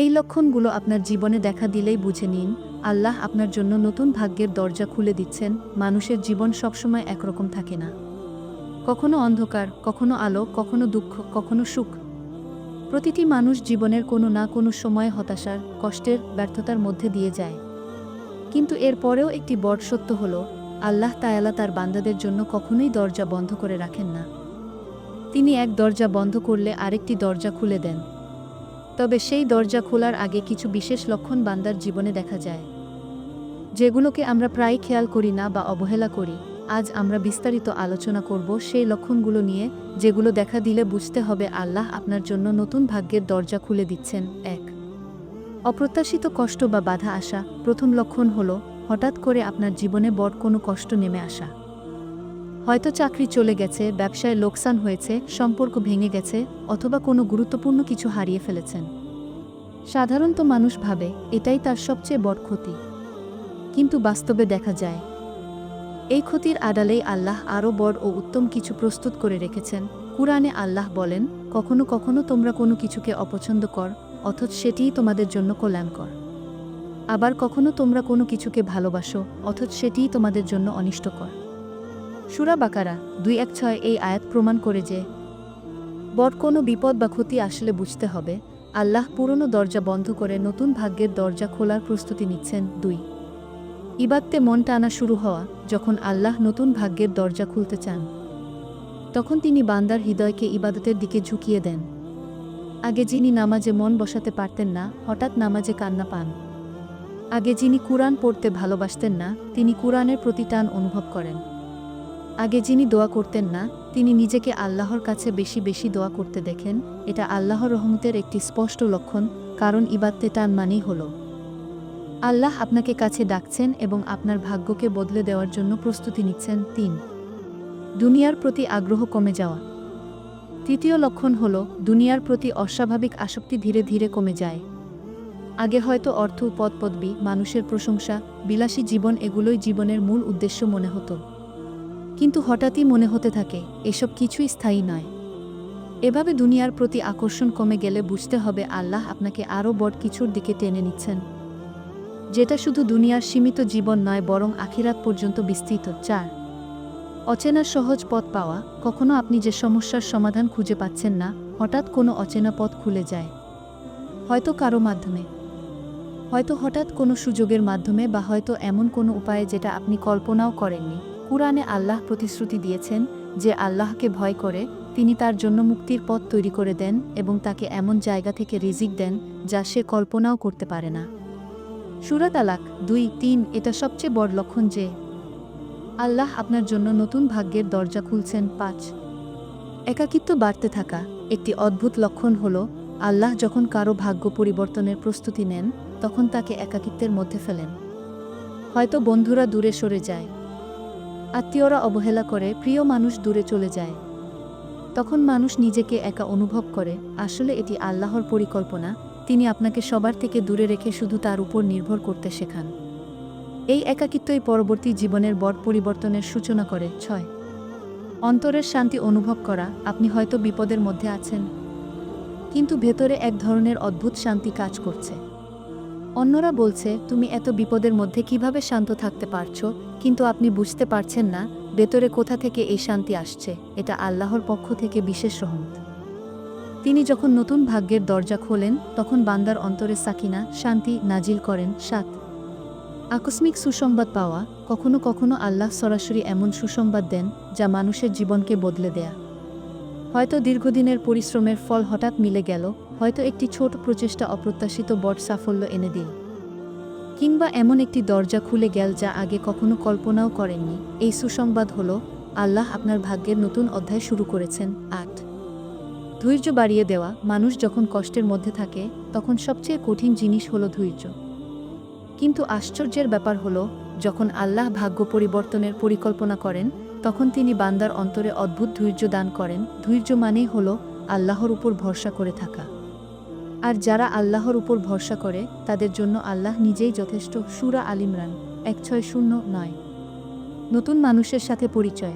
এই লক্ষণগুলো আপনার জীবনে দেখা দিলেই বুঝে নিন। আল্লাহ আপনার জন্য নতুন ভাগ্যের দরজা খুলে দিচ্ছেন। মানুষের জীবন সবসময় একরকম থাকে না। কখনো অন্ধকার, কখনো আলো, কখনো দুঃখ, কখনো সুখ। প্রতিটি মানুষ জীবনের কোনো না কোনো সময় হতাশার, কষ্টের ব্যর্থতার মধ্যে দিয়ে যায়। কিন্তু এর পরেও একটি বড় সত্য হল, আল্লাহ তায়ালা তার বান্দাদের জন্য কখনোই দরজা বন্ধ করে রাখেন না। তিনি এক দরজা বন্ধ করলে আরেকটি দরজা খুলে দেন। তবে সেই দরজা খোলার আগে কিছু বিশেষ লক্ষণ বান্দার জীবনে দেখা যায়। যেগুলোকে আমরা প্রায় খেয়াল করি না বা অবহেলা করি। আজ আমরা বিস্তারিত আলোচনা করব সেই লক্ষণগুলো নিয়ে, যেগুলো দেখা দিলে বুঝতে হবে আল্লাহ আপনার জন্য নতুন ভাগ্যের দরজা খুলে দিচ্ছেন। এক, অপ্রত্যাশিত কষ্ট বা বাধা আসা। প্রথম লক্ষণ হল, হঠাৎ করে আপনার জীবনে বড় কোনো কষ্ট নেমে আসা। হয়তো চাকরি চলে গেছে, ব্যবসায় লোকসান হয়েছে, সম্পর্ক ভেঙে গেছে, অথবা কোনো গুরুত্বপূর্ণ কিছু হারিয়ে ফেলেছেন। সাধারণত মানুষ ভাবে, এটাই তার সবচেয়ে বড় ক্ষতি। কিন্তু বাস্তবে দেখা যায়, এই ক্ষতির আড়ালেই আল্লাহ আরও বড় ও উত্তম কিছু প্রস্তুত করে রেখেছেন। কুরআনে আল্লাহ বলেন, কখনো কখনো তোমরা কোনো কিছুকে অপছন্দ কর, অথচ সেটিই তোমাদের জন্য কল্যাণকর। আবার কখনো তোমরা কোনো কিছুকে ভালোবাসো, অথচ সেটিই তোমাদের জন্য অনিষ্টকর। সুরা বাকারা দুই এক ছয় এই আয়াত প্রমাণ করে যে বড় কোনো বিপদ বা ক্ষতি আসলে বুঝতে হবে। আল্লাহ পুরনো দরজা বন্ধ করে নতুন ভাগ্যের দরজা খোলার প্রস্তুতি নিচ্ছেন। দুই, ইবাদতে মন টানা শুরু হওয়া, যখন আল্লাহ নতুন ভাগ্যের দরজা খুলতে চান, তখন তিনি বান্দার হৃদয়কে ইবাদতের দিকে ঝুঁকিয়ে দেন। আগে যিনি নামাজে মন বসাতে পারতেন না, হঠাৎ নামাজে কান্না পান। আগে যিনি কুরআন পড়তে ভালোবাসতেন না, তিনি কুরআনের প্রতি টান অনুভব করেন। আগে যিনি দোয়া করতেন না, তিনি নিজেকে আল্লাহর কাছে বেশি বেশি দোয়া করতে দেখেন, এটা আল্লাহর রহমতের একটি স্পষ্ট লক্ষণ, কারণ ইবাদতে টান মানেই হল। আল্লাহ আপনাকে কাছে ডাকছেন এবং আপনার ভাগ্যকে বদলে দেওয়ার জন্য প্রস্তুতি নিচ্ছেন, তিন। দুনিয়ার প্রতি আগ্রহ কমে যাওয়া। তৃতীয় লক্ষণ হল, দুনিয়ার প্রতি অস্বাভাবিক আসক্তি ধীরে ধীরে কমে যায়। আগে হয়তো অর্থ পদ পদবি, মানুষের প্রশংসা, বিলাসী জীবন এগুলোই জীবনের মূল উদ্দেশ্য মনে হতো। কিন্তু হঠাৎই মনে হতে থাকে, এসব কিছুই স্থায়ী নয়। এভাবে দুনিয়ার প্রতি আকর্ষণ কমে গেলে বুঝতে হবে আল্লাহ আপনাকে আরও বড় কিছুর দিকে টেনে নিচ্ছেন। যেটা শুধু দুনিয়ার সীমিত জীবন নয়, বরং আখিরাত পর্যন্ত বিস্তৃত। চার, অচেনা সহজ পথ পাওয়া। কখনো আপনি যে সমস্যার সমাধান খুঁজে পাচ্ছেন না, হঠাৎ কোনো অচেনা পথ খুলে যায়। হয়তো কারও মাধ্যমে, হয়তো হঠাৎ কোনো সুযোগের মাধ্যমে, বা হয়তো এমন কোনো উপায়ে যেটা আপনি কল্পনাও করেননি। কুরআনে আল্লাহ প্রতিশ্রুতি দিয়েছেন যে আল্লাহকে ভয় করে তিনি তার জন্য মুক্তির পথ তৈরি করে দেন এবং তাকে এমন জায়গা থেকে রিজিক দেন যা সে কল্পনাও করতে পারে না। সুরাত আলাক দুই তিন এটা সবচেয়ে বড় লক্ষণ যে আল্লাহ আপনার জন্য নতুন ভাগ্যের দরজা খুলছেন পাঁচ। একাকিত্ব বাড়তে থাকা একটি অদ্ভুত লক্ষণ হল আল্লাহ যখন কারও ভাগ্য পরিবর্তনের প্রস্তুতি নেন তখন তাকে একাকিত্বের মধ্যে ফেলেন। হয়তো বন্ধুরা দূরে সরে যায় আত্মীয়রা অবহেলা করে প্রিয় মানুষ দূরে চলে যায়। তখন মানুষ নিজেকে একা অনুভব করে, আসলে এটি আল্লাহর পরিকল্পনা, তিনি আপনাকে সবার থেকে দূরে রেখে শুধু তার উপর নির্ভর করতে শেখান। এই একাকিত্বই পরবর্তী জীবনের বট পরিবর্তনের সূচনা করে। ছয়। অন্তরের শান্তি অনুভব করা, আপনি হয়তো বিপদের মধ্যে আছেন। কিন্তু ভেতরে এক ধরনের অদ্ভুত শান্তি কাজ করছে। অন্যরা বলছে, তুমি এত বিপদের মধ্যে কীভাবে শান্ত থাকতে পারছ? কিন্তু আপনি বুঝতে পারছেন না, ভেতরে কোথা থেকে এই শান্তি আসছে, এটা আল্লাহর পক্ষ থেকে বিশেষ রহমত। তিনি যখন নতুন ভাগ্যের দরজা খোলেন, তখন বান্দার অন্তরে সাকিনা, শান্তি নাজিল করেন। সাত, আকস্মিক সুসংবাদ পাওয়া, কখনো কখনো আল্লাহ সরাসরি এমন সুসংবাদ দেন, যা মানুষের জীবনকে বদলে দেয়া। হয়তো দীর্ঘদিনের পরিশ্রমের ফল হঠাৎ মিলে গেল হয়তো একটি ছোট প্রচেষ্টা অপ্রত্যাশিত বট সাফল্য এনে দিল। কিংবা এমন একটি দরজা খুলে গেল যা আগে কখনো কল্পনাও করেননি। এই সুসংবাদ হল, আল্লাহ আপনার ভাগ্যের নতুন অধ্যায় শুরু করেছেন, আট। ধৈর্য বাড়িয়ে দেওয়া, মানুষ যখন কষ্টের মধ্যে থাকে, তখন সবচেয়ে কঠিন জিনিস হলো ধৈর্য। কিন্তু আশ্চর্যের ব্যাপার হলো, যখন আল্লাহ ভাগ্য পরিবর্তনের পরিকল্পনা করেন, তখন তিনি বান্দার অন্তরে অদ্ভুত ধৈর্য দান করেন। ধৈর্য মানেই হল, আল্লাহর উপর ভরসা করে থাকা। আর যারা আল্লাহর উপর ভরসা করে, তাদের জন্য আল্লাহ নিজেই যথেষ্ট, সুরা আলিমরান এক ছয় শূন্য নয়। নতুন মানুষের সাথে পরিচয়।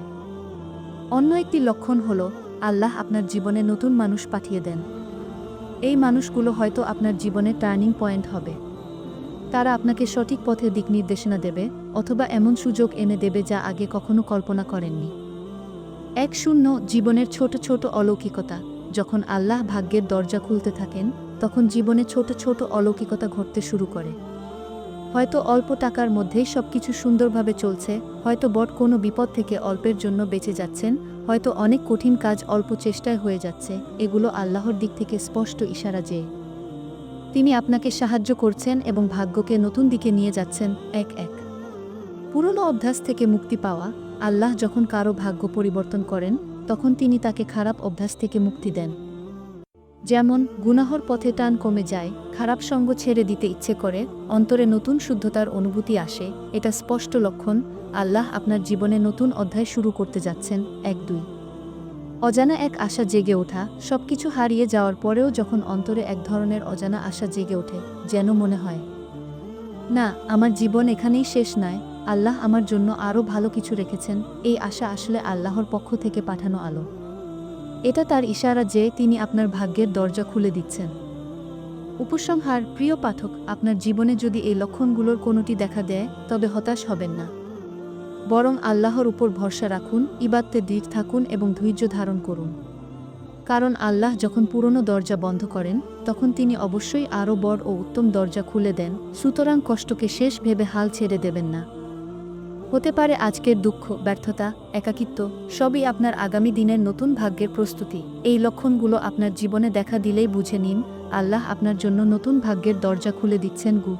অন্য একটি লক্ষণ হল, আল্লাহ আপনার জীবনে নতুন মানুষ পাঠিয়ে দেন। এই মানুষগুলো হয়তো আপনার জীবনে টার্নিং পয়েন্ট হবে। তারা আপনাকে সঠিক পথে দিক নির্দেশনা দেবে, অথবা এমন সুযোগ এনে দেবে যা আগে কখনো কল্পনা করেননি। এক শূন্য, জীবনের ছোট ছোট অলৌকিকতা, যখন আল্লাহ ভাগ্যের দরজা খুলতে থাকেন তখন জীবনে ছোট ছোট অলৌকিকতা ঘটতে শুরু করে। হয়তো অল্প টাকার মধ্যেই সব কিছু সুন্দরভাবে চলছে, হয়তো বট কোনো বিপদ থেকে অল্পের জন্য বেঁচে যাচ্ছেন, হয়তো অনেক কঠিন কাজ অল্প চেষ্টায় হয়ে যাচ্ছে, এগুলো আল্লাহর দিক থেকে স্পষ্ট ইশারা যে, তিনি আপনাকে সাহায্য করছেন এবং ভাগ্যকে নতুন দিকে নিয়ে যাচ্ছেন এক এক। পুরনো অভ্যাস থেকে মুক্তি পাওয়া, আল্লাহ যখন কারও ভাগ্য পরিবর্তন করেন, তখন তিনি তাকে খারাপ অভ্যাস থেকে মুক্তি দেন। যেমন, গুনাহর পথে টান কমে যায়, খারাপ সঙ্গ ছেড়ে দিতে ইচ্ছে করে, অন্তরে নতুন শুদ্ধতার অনুভূতি আসে, এটা স্পষ্ট লক্ষণ, আল্লাহ আপনার জীবনে নতুন অধ্যায় শুরু করতে যাচ্ছেন, এক দুই। অজানা এক আশা জেগে ওঠা, সবকিছু হারিয়ে যাওয়ার পরেও যখন অন্তরে এক ধরনের অজানা আশা জেগে ওঠে, যেন মনে হয়, না, আমার জীবন এখানেই শেষ নয়, আল্লাহ আমার জন্য আরও ভালো কিছু রেখেছেন। এই আশা আসলে আল্লাহর পক্ষ থেকে পাঠানো আলো। এটা তার ইশারা যে তিনি আপনার ভাগ্যের দরজা খুলে দিচ্ছেন। উপসংহার, প্রিয় পাঠক, আপনার জীবনে যদি এই লক্ষণগুলোর কোনোটি দেখা দেয়, তবে হতাশ হবেন না। বরং আল্লাহর উপর ভরসা রাখুন, ইবাদতে দৃঢ় থাকুন এবং ধৈর্য ধারণ করুন। কারণ আল্লাহ যখন পুরনো দরজা বন্ধ করেন, তখন তিনি অবশ্যই আরও বড় ও উত্তম দরজা খুলে দেন, সুতরাং কষ্টকে শেষ ভেবে হাল ছেড়ে দেবেন না। হতে পারে আজকের দুঃখ, ব্যর্থতা, একাকিত্ব, সবই আপনার আগামী দিনের নতুন ভাগ্যের প্রস্তুতি। এই লক্ষণগুলো আপনার জীবনে দেখা দিলেই বুঝে নিন, আল্লাহ আপনার জন্য নতুন ভাগ্যের দরজা খুলে দিচ্ছেন গু।